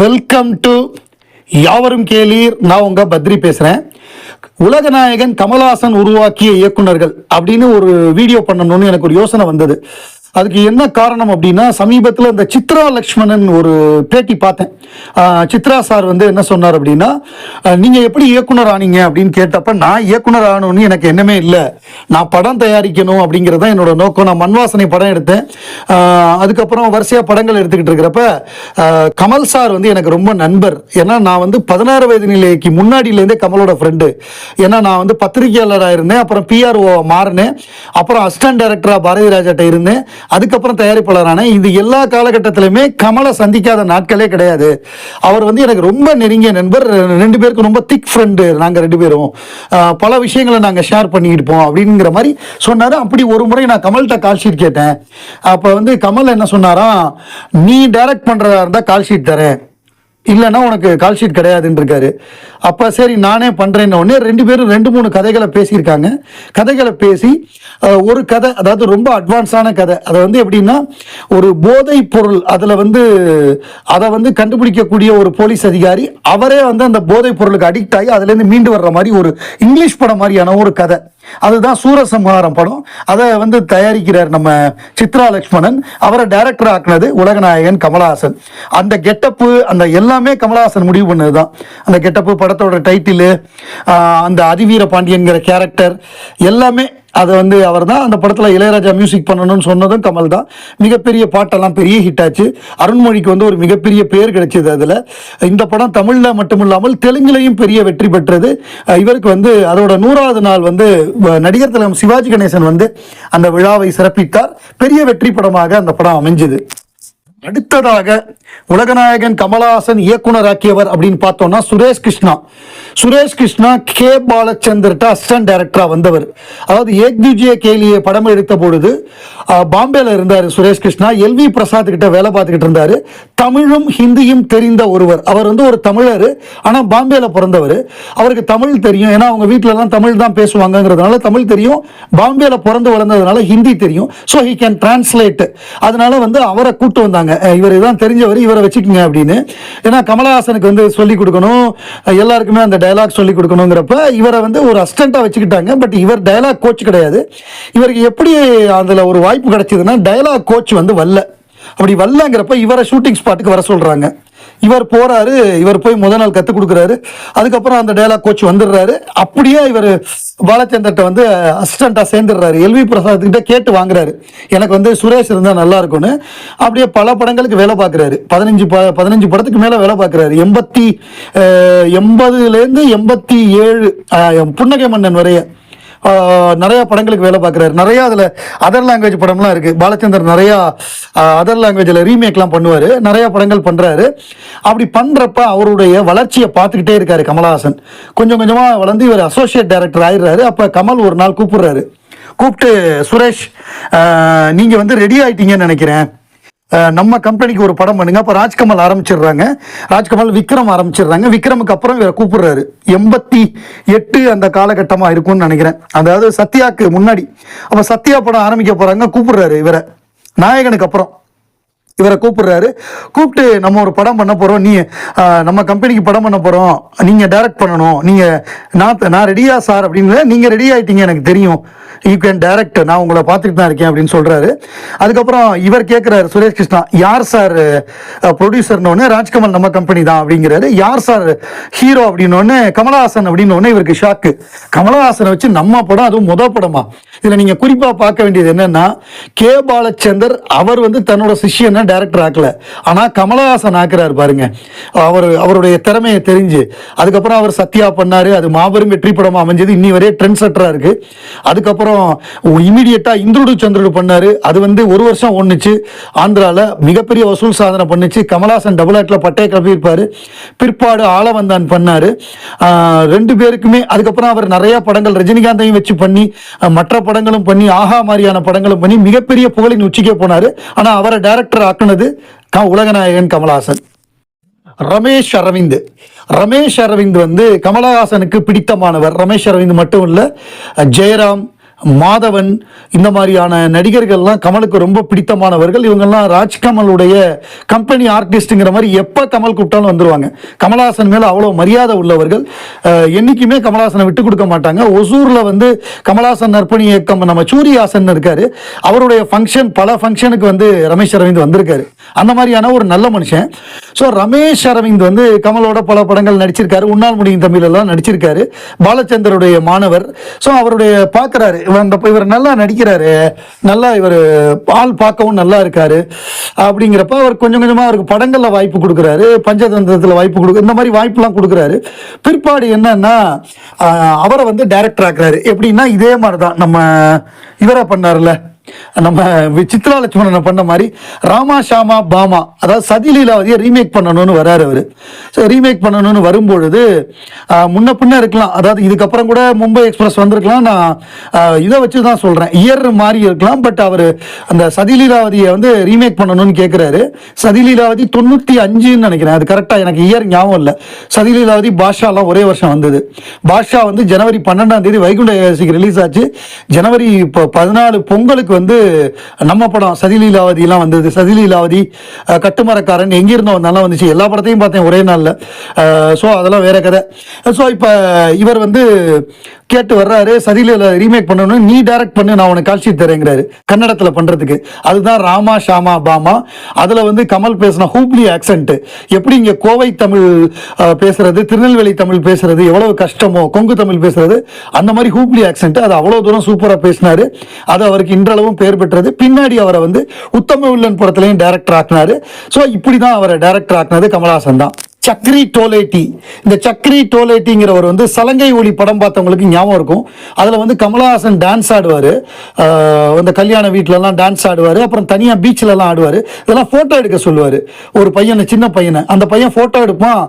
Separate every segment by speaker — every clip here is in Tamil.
Speaker 1: வெல்கம் டு யாவரும் கேளீர். நான் உங்கள் பத்ரி பேசுகிறேன் உலகநாயகன் கமல்ஹாசன் உருவாக்கிய இயக்குனர்கள் அப்படின்னு ஒரு வீடியோ பண்ணணும்னு எனக்கு ஒரு யோசனை வந்தது. அதுக்கு என்ன காரணம் அப்படின்னா சமீபத்தில் இந்த சித்ரா லக்ஷ்மணன் ஒரு பேட்டி பார்த்தேன். சித்ரா சார் வந்து என்ன சொன்னார் அப்படின்னா நீங்கள் எப்படி இயக்குனர் ஆனீங்க? அப்படின்னு கேட்டப்ப நான் இயக்குனர் ஆகணும்னு எனக்கு என்னமே இல்லை. நான் படம் தயாரிக்கணும் அப்படிங்கிறது தான் என்னோட நோக்கம். நான் மண்வாசனை படம் எடுத்தேன். அதுக்கப்புறம் வரிசையாக படங்கள் எடுத்துக்கிட்டு இருக்கிறப்ப கமல் சார் வந்து எனக்கு ரொம்ப நண்பர். ஏன்னா நான் வந்து பதினாறு வயது நிலைக்கு முன்னாடியிலேருந்தே கமலோட ஃப்ரெண்டு ஏன்னா நான் வந்து பத்திரிகையாளராக இருந்தேன். அப்புறம் பிஆர்ஓ மாறினேன். அப்புறம் அசிஸ்டன்ட் டைரக்டராக பாரதி ராஜாட்ட இருந்தேன். அதுக்கப்புறம் தயாரிப்பாளரான இது எல்லா காலகட்டத்திலுமே கமலை சந்திக்காத நாட்களே கிடையாது. அவர் வந்து எனக்கு ரொம்ப நெருங்கிய நண்பர். ரெண்டு பேருக்கும் ரொம்ப திக் ஃப்ரெண்டு நாங்கள் ரெண்டு பேரும். பல விஷயங்களை நாங்கள் ஷேர் பண்ணியிருப்போம் அப்படிங்கிற மாதிரி சொன்னார். அப்படி ஒரு முறை நான் கமல்கிட்ட கால் ஷீட் கேட்டேன். அப்போ வந்து கமல் என்ன சொன்னாராம் நீ டைரக்ட் பண்ணுறதா இருந்தால் கால் ஷீட் தரேன். இல்லைன்னா உனக்கு கால் ஷீட் கிடையாதுன்னு இருக்காரு அப்போ சரி நானே பண்ணுறேன்னு உடனே ரெண்டு பேரும் ரெண்டு மூணு கதைகளை பேசியிருக்காங்க. கதைகளை பேசி ஒரு கதை அதாவது ரொம்ப அட்வான்ஸான கதை. அதை வந்து எப்படின்னா ஒரு போதைப் பொருள் அதில் வந்து அதை வந்து கண்டுபிடிக்கக்கூடிய ஒரு போலீஸ் அதிகாரி அவரே வந்து அந்த போதைப் பொருளுக்கு அடிக்ட் ஆகி அதுலேருந்து மீண்டு வர்ற மாதிரி ஒரு இங்கிலீஷ் படம் மாதிரியான ஒரு கதை. அதுதான் சூரசம்ஹாரம் படம். அதை வந்து தயாரிக்கிறார் நம்ம சித்ரா லக்ஷ்மணன். அவரை டைரக்டர் ஆக்குனது உலகநாயகன் கமலஹாசன். அந்த கெட்டப்பு அந்த எல்லாமே கமலஹாசன் முடிவு பண்ணது தான் அந்த கெட்டப்பு படத்தோட டைட்டிலு அந்த அதிவீர பாண்டியன்கிற கேரக்டர் எல்லாமே அதை வந்து அவர் தான் அந்த படத்தில் இளையராஜா மியூசிக் பண்ணணும்னு சொன்னதும் கமல் தான். மிகப்பெரிய பாட்டெல்லாம் பெரிய ஹிட் ஆச்சு. அருண்மொழிக்கு வந்து ஒரு மிகப்பெரிய பேர் கிடைச்சது அதில். இந்த படம் தமிழில் மட்டுமில்லாமல் தெலுங்குலையும் பெரிய வெற்றி பெற்றது. இவருக்கு வந்து அதோட நூறாவது நாள் வந்து வ- நடிகர் தலைவர் சிவாஜி கணேசன் வந்து அந்த விழாவை சிறப்பித்தார். பெரிய வெற்றி படமாக அந்த படம் அமைஞ்சது. அடுத்ததாக உலகநாயகன் கமலஹாசன் இயக்குனராக்கியவர் அப்படின்னு பார்த்தோம்னா சுரேஷ் கிருஷ்ணா. சுரேஷ் கிருஷ்ணா கே பாலச்சந்தர்ட்ட அசிஸ்டன்ட் டைரக்டரா வந்தவர். அதாவது ஏக் துஜிய கேலியை படம் எடுத்த பொழுது பாம்பேல இருந்தார் சுரேஷ் கிருஷ்ணா. எல்வி பிரசாத் கிட்ட வேலை பார்த்துக்கிட்டு இருந்தார். தமிழும் ஹிந்தியும் தெரிந்த ஒருவர். அவர் வந்து ஒரு தமிழர் ஆனால் பாம்பேல பிறந்தவர். அவருக்கு தமிழ் தெரியும். ஏன்னா அவங்க வீட்டிலலாம் தமிழ் தான் பேசுவாங்கங்கிறதுனால தமிழ் தெரியும். பாம்பேல பிறந்து வளர்ந்ததுனால ஹிந்தி தெரியும். ஸோ ஹி கேன் டிரான்ஸ்லேட் அதனால வந்து அவரை கூட்டு வந்தாங்க. அஹ் இவர் தான் தெரிஞ்சவர் இவரை வச்சுக்கோங்க அப்படின்னு. ஏன்னா கமலஹாசனுக்கு வந்து சொல்லிக் கொடுக்கணும். எல்லாருக்குமே அந்த டயலாக் சொல்லி கொடுக்கணுங்கிறப்ப இவரை வந்து ஒரு அசிஸ்டண்ட்டாக வச்சுக்கிட்டாங்க. பட் இவர் டயலாக் கோச் கிடையாது. இவருக்கு எப்படி அதில் ஒரு வாய்ப்பு கிடைச்சதுன்னா டயலாக் கோச் வந்து வரல. அப்படி வரலங்கிறப்ப இவரை ஷூட்டிங் ஸ்பாட்டுக்கு வர சொல்கிறாங்க இவர் போறாரு இவர் போய் முத நாள் கற்றுக் கொடுக்குறாரு. அதுக்கப்புறம் அந்த டயலாக் கோச் வந்துடுறாரு. அப்படியே இவர் பாலச்சந்தர்கிட்ட வந்து அசிஸ்டண்ட்டாக சேர்ந்துடுறாரு. எல்வி பிரசாத் கிட்ட கேட்டு வாங்குறாரு. எனக்கு வந்து சுரேஷ் இருந்தால் நல்லா இருக்கும்னு. அப்படியே பல படங்களுக்கு வேலை பார்க்குறாரு. பதினஞ்சு ப பதினஞ்சு படத்துக்கு மேலே வேலை பார்க்குறாரு. எண்பத்தி எண்பதுலேருந்து எண்பத்தி ஏழு புன்னகை மன்னன் வரைய. நிறையா படங்களுக்கு வேலை பார்க்குறாரு. நிறையா அதில் அதர் லாங்குவேஜ் படம்லாம் இருக்குது பாலச்சந்தர் நிறையா அதர் லாங்குவேஜில் ரீமேக்லாம் பண்ணுவார். நிறையா படங்கள் பண்ணுறாரு அப்படி பண்ணுறப்ப அவருடைய வளர்ச்சியை பார்த்துக்கிட்டே இருக்காரு கமலஹாசன். கொஞ்சம் கொஞ்சமாக வளர்ந்து இவர் அசோசியேட் டைரக்டர் ஆயிடுறாரு. அப்போ கமல் ஒரு நாள் கூப்பிடுறாரு. கூப்பிட்டு சுரேஷ் நீங்கள் வந்து ரெடி ஆயிட்டீங்கன்னு நினைக்கிறேன். நம்ம கம்பெனிக்கு ஒரு படம் பண்ணுங்க. அப்போ ராஜ்கமல் ஆரம்பிச்சிடுறாங்க. ராஜ்கமல் விக்ரம் ஆரம்பிச்சிடுறாங்க. விக்ரமுக்கு அப்புறம் இவரை கூப்பிடுறாரு. எண்பத்தி எட்டு அந்த காலகட்டமாக இருக்கும்னு நினைக்கிறேன். அதாவது சத்யாக்கு முன்னாடி. அப்போ சத்யா படம் ஆரம்பிக்க போகிறாங்க கூப்பிடுறாரு இவரை. நாயகனுக்கு அப்புறம். இவரை கூப்பிடுறாரு. கூப்பிட்டு நம்ம ஒரு படம் பண்ண போகிறோம் நீ நம்ம கம்பெனிக்கு படம் பண்ண போகிறோம் நீங்கள் டைரக்ட் பண்ணணும். நீங்கள் நான் நான் ரெடியா சார் அப்படின்னு நீங்கள் ரெடி ஆகிட்டீங்க எனக்கு தெரியும். யூ கேன் டைரக்ட் நான் உங்களை பார்த்துட்டு தான் இருக்கேன் அப்படின்னு சொல்கிறாரு அதுக்கப்புறம் இவர் கேட்குறாரு சுரேஷ் கிருஷ்ணா யார் சார் ப்ரொடியூசர்னு ராஜ்கமல் நம்ம கம்பெனி தான் அப்படிங்கிறாரு. யார் சார் ஹீரோ அப்படின்னு கமலஹாசன் அப்படின்னு இவருக்கு ஷாக்கு கமலஹாசனை வச்சு நம்ம படம் அதுவும் முத படமா. இதில் நீங்கள் குறிப்பாக பார்க்க வேண்டியது என்னென்னா கே. பாலச்சந்தர் அவர் வந்து தன்னோட சிஷ்யனை டைரக்டர் ஆக்கல? ஆனால் கமலஹாசன் ஆக்குறாரு பாருங்க. அவர் அவருடைய திறமையை தெரிஞ்சு அதுக்கப்புறம் அவர் சத்யா பண்ணார் அது மாபெரும் வெற்றி படமாக அமைஞ்சது. இன்னி வரையே ட்ரெண்ட் செட்டராக இருக்கு. அதுக்கப்புறம் இமீடியட்டாக இந்திருடு சந்திரடு பண்ணார். அது வந்து ஒரு வருஷம் ஒன்றுச்சு ஆந்திராவில் மிகப்பெரிய வசூல் சாதனை பண்ணுச்சு. கமலஹாசன் டபுள் ஆட்டில் பட்டையை கிளப்பியிருப்பார். பிற்பாடு ஆளவந்தான் பண்ணார். ரெண்டு பேருக்குமே அதுக்கப்புறம் அவர் நிறைய படங்கள் ரஜினிகாந்தையும் வச்சு பண்ணி மற்ற படங்களும் பண்ணி ஆஹா மாதிரியான படங்களும் பண்ணி மிகப்பெரிய புகழின் உச்சிக்கே போனார். ஆனால் அவரை டேரக்டர் ஆக்குனது க- உலகநாயகன் கமலஹாசன். ரமேஷ் அரவிந்த். ரமேஷ் அரவிந்த் வந்து கமலஹாசனுக்கு பிடித்தமானவர். ரமேஷ் அரவிந்த் மட்டும் இல்லை ஜெயராம் மாதவன் இந்த மாதிரியான நடிகர்கள்லாம் கமலுக்கு ரொம்ப பிடித்தமானவர்கள். இவங்கெல்லாம் ராஜ்கமலுடைய கம்பெனி ஆர்டிஸ்ட்டுங்கிற மாதிரி எப்போ கமல் கூப்பிட்டாலும் வந்துருவாங்க. கமலஹாசன் மேலே அவ்வளோ மரியாதை உள்ளவர்கள். என்றைக்குமே கமலஹாசனை விட்டு கொடுக்க மாட்டாங்க. ஒசூரில் வந்து கமலாசன் நற்பணி இயக்கம் நம்ம சூரியாசன் இருக்கார். அவருடைய ஃபங்க்ஷன் பல ஃபங்க்ஷனுக்கு வந்து ரமேஷ் அரவிந்த் வந்திருக்காரு. அந்த மாதிரியான ஒரு நல்ல மனுஷன். ஸோ ரமேஷ் அரவிந்த் வந்து கமலோட பல படங்கள் நடிச்சிருக்காரு. உன்னால் முடியும் தமிழெல்லாம் நடிச்சிருக்காரு. பாலச்சந்தருடைய மாணவர். ஸோ அவருடைய பார்க்குறாரு இவர் நல்லா நடிக்கிறாரு. நல்லா இவர் ஆள் பார்க்கவும் நல்லா இருக்காரு. அப்படிங்கிறப்ப அவர் கொஞ்சம் கொஞ்சமாக அவருக்கு படங்களில் வாய்ப்பு கொடுக்குறாரு. பஞ்சதந்திரத்தில் வாய்ப்பு கொடுக்கு இந்த மாதிரி வாய்ப்புலாம் கொடுக்குறாரு. பிற்பாடு என்னன்னா அவரை வந்து டைரக்டர் ஆக்குறாரு. எப்படின்னா இதே மாதிரி தான் நம்ம இவராக பண்ணார்ல நம்ம சித்ரா லட்சுமணனை பண்ண மாதிரி ராமா ஷாமா பாமா அதாவது சதிலீலாவதியை ரீமேக் பண்ணணும்னு வராரு அவர். ஸோ ரீமேக் பண்ணணும்னு வரும்பொழுது முன்ன பின்ன இருக்கலாம். அதாவது இதுக்கப்புறம் கூட மும்பை எக்ஸ்பிரஸ் வந்திருக்கலாம். நான் இதை வச்சு தான் சொல்கிறேன் இயர் மாறி இருக்கலாம். பட் அவர் அந்த சதிலீலாவதியை வந்து ரீமேக் பண்ணணும்னு கேட்குறாரு சதிலீலாவதி தொண்ணூற்றி அஞ்சுன்னு நினைக்கிறேன். அது கரெக்டாக எனக்கு இயர் ஞாபகம் இல்லை. சதிலீலாவதி பாஷாலாம் ஒரே வருஷம் வந்தது. பாஷா வந்து ஜனவரி பன்னெண்டாம் தேதி வைகுண்ட ரிலீஸ் ஆச்சு. ஜனவரி இப்போ பதினாலு பொங்கலுக்கு வந்து நம்ம படம் சதிலீலாவதிலாம் வந்தது. சதிலீலாவதி கட்டுமரக்காரன் எங்கிருந்தோ வந்தாலும் வந்துச்சு. எல்லா படத்தையும் பார்த்தேன் ஒரே நாளில். ஸோ அதெல்லாம் வேற கதை. ஸோ இப்போ இவர் வந்து கேட்டு வர்றாரு சதிலீல ரீமேக் பண்ணணும் நீ டைரக்ட் பண்ணு நான் உனக்கு காட்சி தரேங்கிறாரு. கன்னடத்தில் பண்ணுறதுக்கு அதுதான் ராமா ஷாமா பாமா. அதில் வந்து கமல் பேசின ஹூப்ளி ஆக்சென்ட் எப்படி இங்கே கோவை தமிழ் பேசுறது திருநெல்வேலி தமிழ் பேசுறது எவ்வளவு கஷ்டமோ கொங்கு தமிழ் பேசுறது அந்த மாதிரி ஹூப்ளி ஆக்சென்ட் அது அவ்வளோ தூரம் சூப்பராக பேசினார். அது அவருக்கு இன்றளவு அளவும் பேர் பெற்றது. பின்னாடி அவரை வந்து உத்தம வில்லன் படத்துலையும் டைரக்டர் ஆக்கினாரு. ஸோ இப்படி தான் அவரை டைரக்டர் ஆக்கினது கமலஹாசன் தான். சக்ரி டோலேட்டி இந்த சக்ரி டோலேட்டிங்கிறவர் வந்து சலங்கை ஒளி படம் பார்த்தவங்களுக்கு ஞாபகம் இருக்கும். அதில் வந்து கமலஹாசன் டான்ஸ் ஆடுவார். அந்த கல்யாண வீட்டிலலாம் டான்ஸ் ஆடுவார். அப்புறம் தனியாக பீச்சிலலாம் ஆடுவார். இதெல்லாம் ஃபோட்டோ எடுக்க சொல்லுவார். ஒரு பையனை சின்ன பையனை. அந்த பையன் ஃபோட்டோ எடுப்பான்.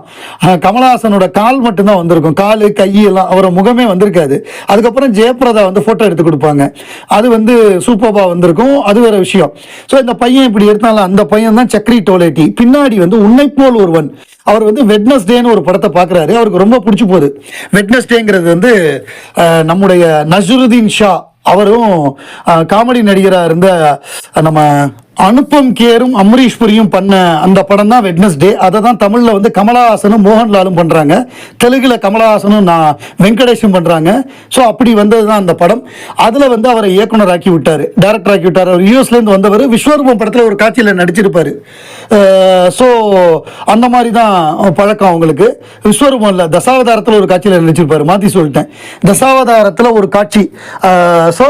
Speaker 1: கமலஹாசனோட கால் மட்டும்தான் வந்திருக்கும். கால் கையெல்லாம் அவரை அவரோட முகமே வந்திருக்காது. அதுக்கப்புறம் ஜெயபிரதா வந்து ஃபோட்டோ எடுத்து கொடுப்பாங்க. அது வந்து சூப்பர்பா வந்திருக்கும். அது வேற விஷயம். ஸோ இந்த பையன் இப்படி எடுத்தாலும் அந்த பையன் தான் சக்ரி டோலேட்டி பின்னாடி வந்து உன்னை போல் ஒருவன். அவர் வந்து வெட்னஸ்டேன்னு ஒரு படத்தை பார்க்குறாரு. அவருக்கு ரொம்ப பிடிச்சி போகுது. வெட்னஸ்டேங்கிறது வந்து நம்முடைய நசருதீன் ஷா அவரும் காமெடி நடிகராக இருந்த நம்ம அனுப்பம் கேரும் அம்ரீஷ் புரியும் பண்ண அந்த படம் தான் வெட்னஸ்டே அதை தான் தமிழில் வந்து கமலஹாசனும் மோகன்லாலும் பண்ணுறாங்க தெலுங்கில் கமலஹாசனும் நான் வெங்கடேஷும் பண்ணுறாங்க ஸோ அப்படி வந்தது தான் அந்த படம். அதில் வந்து அவரை இயக்குனர் ஆக்கி விட்டார். டேரக்டர் ஆக்கி விட்டார். அவர் யூஎஸ்லேருந்து வந்தவர். விஸ்வரூபம் படத்தில் ஒரு காட்சியில் நடிச்சிருப்பார். ஸோ அந்த மாதிரி தான் பழக்கம் அவங்களுக்கு. விஸ்வரூபம் இல்லை தசாவதாரத்தில் ஒரு காட்சியில் நடிச்சிருப்பார். மாற்றி சொல்லிட்டேன். தசாவதாரத்தில் ஒரு காட்சி. ஸோ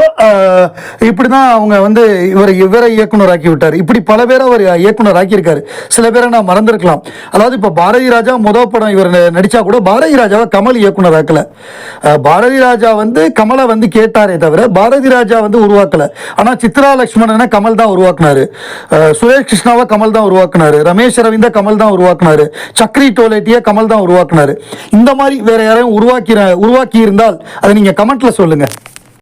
Speaker 1: இப்படி தான் அவங்க வந்து இவரை இவரை இயக்குனர் ஆக்கி விட்டார் இப்படி பல பேரை அவர் இயக்குனர் ஆக்கியிருக்காரு. சில பேரை நான் மறந்துருக்கலாம். அதாவது இப்போ பாரதி ராஜா முதல் படம் இவர் நடித்தா நடிச்சா கூட பாரதி ராஜாவை கமல் இயக்குனர் ஆக்கலை. பாரதி ராஜா வந்து கமலை வந்து கேட்டாரே தவிர பாரதி ராஜா வந்து உருவாக்கல. ஆனால் சித்ரா லக்ஷ்மணனை கமல் தான் உருவாக்குனாரு. சுரேஷ் கிருஷ்ணாவை கமல் தான் உருவாக்குனாரு. ரமேஷ் அரவிந்த கமல் தான் உருவாக்குனாரு. சக்ரி டோலேட்டியை கமல் தான் உருவாக்குனாரு. இந்த மாதிரி வேற யாரையும் உருவாக்கி உருவாக்கி இருந்தால் அதை நீங்கள் கமெண்ட்ல சொல்லுங்கள்